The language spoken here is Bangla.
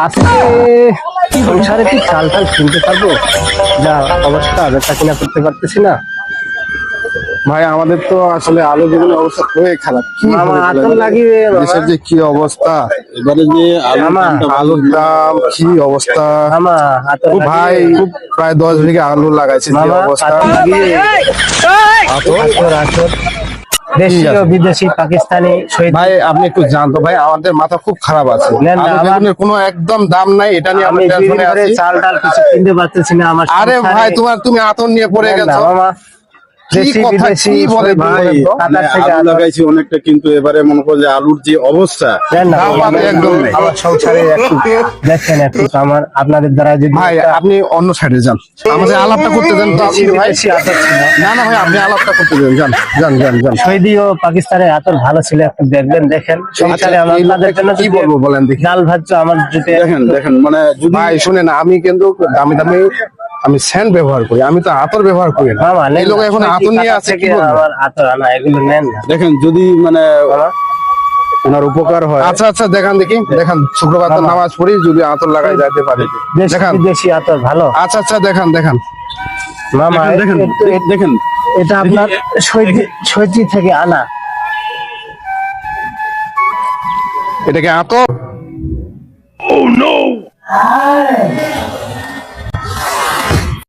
আজকে সংসারে কি চাল টাল কিনতে পারব যা অবস্থা বেচা কিনা করতে পারতেছি না ভাই আমাদের তো আসলে আলু বেগুনের অবস্থা খুবই খারাপ কি বাবা। দেশের যে কি অবস্থা এবারে যে আলুর দাম কি অবস্থা ভাই খুব প্রায় দশ বিঘা আলু লাগাইছে মামা অবস্থা দেশীয় বিদেশি পাকিস্তানি ভাই আপনি একটু জানতো ভাই আমাদের মাথা খুব খারাপ আছে। কোনো একদম দাম নাই এটা নিয়ে আমি আমরা চাল কিছু কিনতে পারতেছি না আরে ভাই তোমার তুমি আতর নিয়ে পড়ে গেছো। লাগাইছি অনেকটা কিন্তু এবারে মনে করো যে আলুর যে অবস্থা না, দাম মামা, পাবে একদম নেই। আমার সংসারে দেখেন একটু আমার আপনাদের দ্বারা যদি ভাই আপনি অন্য সাইডে যান। আমাদের আলাপটা করতে দেন না না ভাই আপনি আলাপটা করতে দেন যান যান যান যান। সৌদি ও পাকিস্তানের আতর ভালো ছিল একটু দেখবেন দেখেন। সংসারে আচ্ছা, জন্য কি বলব বলেন দেখি। ডাল ভাত আমার যদি দেখেন দেখেন মানে যদি ভাই শুনেন আমি কিন্তু দামি দামি আমি স্যান্ড ব্যবহার করি আমি তো আতর ব্যবহার করি না। মামা নেন এই লোক এখন আতর নিয়ে আছে কি আমার আতর আনা এগুলো নেন না। দেখেন যদি মানে ওনার উপকার হয় আচ্ছা আচ্ছা দেখান দেখি দেখান। শুক্রবার তো নামাজ পড়ি যদি আতর লাগাই যাইতে পারি। দেশি দেখান। আতর ভালো। আচ্ছা আচ্ছা দেখান দেখান। মামা দেখেন এটা আপনার থেকে আনা। এটা কি আতর